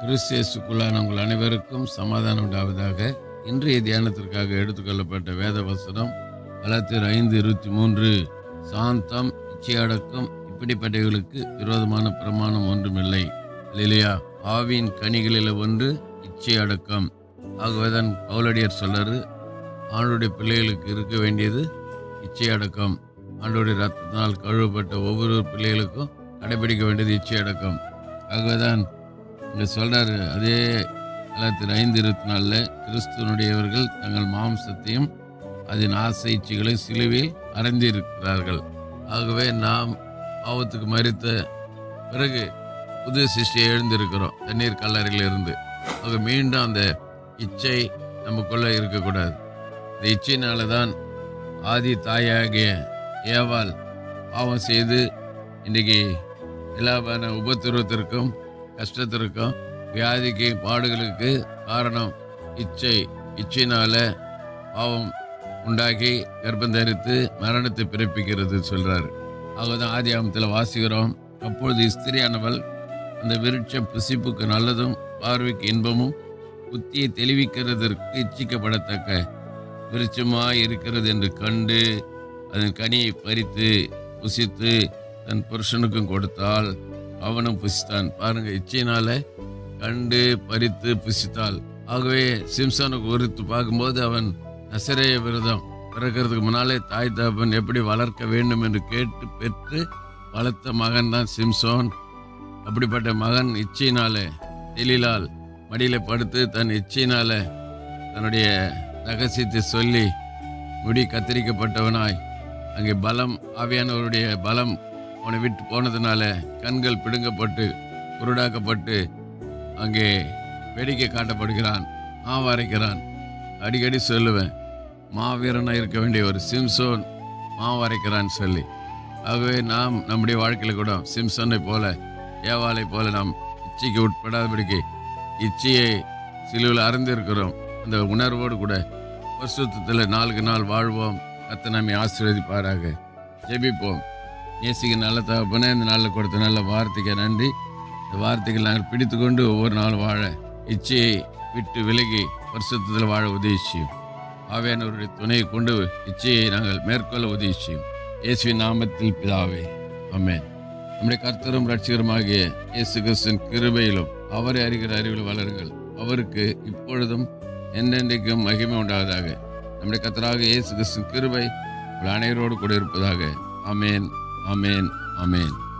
கிறிஸ்தியசுக்குள்ளான உங்கள் அனைவருக்கும் சமாதானம் உண்டாவதாக. இன்றைய தியானத்திற்காக எடுத்துக்கொள்ளப்பட்ட வேத வசனம் கலாத்தியர் ஐந்து இருபத்தி மூன்று. சாந்தம் இச்சையடக்கம் இப்படிப்பட்டவர்களுக்கு விரோதமான பிரமாணம் ஒன்றுமில்லை. இல்லையா ஆவின் கனிகளில் ஒன்று இச்சையடக்கம். ஆகவேதான் பவுலடியார் சொல்றாரு ஆண்டுடைய பிள்ளைகளுக்கு இருக்க வேண்டியது இச்சையடக்கம். ஆண்டோடைய ரத்தத்தினால் கழுவப்பட்ட ஒவ்வொரு பிள்ளைகளுக்கும் கடைபிடிக்க வேண்டியது இச்சையடக்கம். ஆகவேதான் இங்கே சொல்கிறார் அதே கலாத்திர ஐந்து இருபத்தி நாலில் கிறிஸ்துவனுடையவர்கள் தங்கள் மாம்சத்தையும் அதன் ஆசை இச்சைகளையும் சிலுவையில் அறைந்திருக்கிறார்கள் ஆகவே நாம் பாவத்துக்கு மறித்த பிறகு புது சிஷ்டியை எழுந்திருக்கிறோம் தண்ணீர் கல்லறையிலிருந்து. ஆக மீண்டும் அந்த இச்சை நமக்குள்ளே இருக்கக்கூடாது. இந்த இச்சையினால தான் ஆதி தாயாகிய ஏவால் பாவம் செய்து இன்றைக்கி எல்லா உபத்திரவத்திற்கும் கஷ்டத்திற்கும் வியாதிக்கு பாடுகளுக்கு காரணம் இச்சை. இச்சையினால பாவம் உண்டாக்கி கர்ப்பம் தரித்து மரணத்தை பிறப்பிக்கிறது சொல்றாரு. ஆகதான் ஆதி ஆமத்தில் வாசிக்கிறோம். அப்பொழுது ஸ்திரியானவள் அந்த விருட்சம் புசிப்புக்கு நல்லதும் பார்வைக்கு இன்பமும் புத்தியை தெளிவிக்கிறதற்கு இச்சிக்கப்படத்தக்க விருட்சமாக இருக்கிறது என்று கண்டு அதன் கனியை பறித்து புசித்து தன் புருஷனுக்கும் கொடுத்தால் அவனும் புசித்தான். பாருங்க இச்சையினால கண்டு பறித்து புசித்தாள். ஆகவே சிம்சனுக்கு ஒருத்து பார்க்கும்போது அவன் நசரேய விரதம் பிறக்கிறதுக்கு முன்னாலே தாய் தகப்பன் எப்படி வளர்க்க வேண்டும் என்று கேட்டு பெற்று வளர்த்த மகன் தான் சிம்சோன். அப்படிப்பட்ட மகன் இச்சையினாலே தெளிலால் மடியில் படுத்து தன் இச்சையினால தன்னுடைய ரகசியத்தை சொல்லி முடி கத்தரிக்கப்பட்டவனாய். அங்கே பலம் ஆவியானவருடைய பலம் அவனை விட்டு போனதுனால கண்கள் பிடுங்கப்பட்டு குருடாக்கப்பட்டு அங்கே வேடிக்கை காட்டப்படுகிறான் மாவரைக்கிறான். அடிக்கடி சொல்லுவேன் மாவீரனாக இருக்க வேண்டிய ஒரு சிம்சோன் மாவரைக்கிறான்னு சொல்லி. ஆகவே நாம் நம்முடைய வாழ்க்கையில் கூட சிம்சனை போல ஏவாலை போல நாம் இச்சைக்கு உட்படாதபடிக்கு இச்சையை சிலுவில் அறிந்திருக்கிறோம் அந்த உணர்வோடு கூட பரிசுத்தத்தில் நாளுக்கு நாள் வாழ்வோம். கத்த நம்மை ஆசீர்வதிப்பாராக. ஜெபிப்போம். இயேசுக்கு நல்ல தகப்பனே இந்த நாளில் கொடுத்த நல்ல வார்த்தைக்கு நன்றி. இந்த வார்த்தைகள் நாங்கள் பிடித்து கொண்டு ஒவ்வொரு நாளும் வாழ இச்சையை விட்டு விலகி வருஷத்தில் வாழ உதவி செய்யும் ஆவியானவருடைய துணையை கொண்டு இச்சையை நாங்கள் மேற்கொள்ள உதவி செய்யும் இயேசுவின் நாமத்தில் பிதாவே அம்மேன் நம்முடைய கர்த்தரும் ரட்சிகருமாகிய இயேசு கிறிஸ்துவின் கிருபையிலும் அவரை அறிகிற அறிவில் வளருங்கள். அவருக்கு இப்பொழுதும் என்றென்றைக்கும் மகிமை உண்டாவதாக. நம்முடைய கர்த்தராக இயேசு கிறிஸ்துவின் கிருபை உங்கள் அனைவரோடு கூட இருப்பதாக. அமேன் Amen. Amen.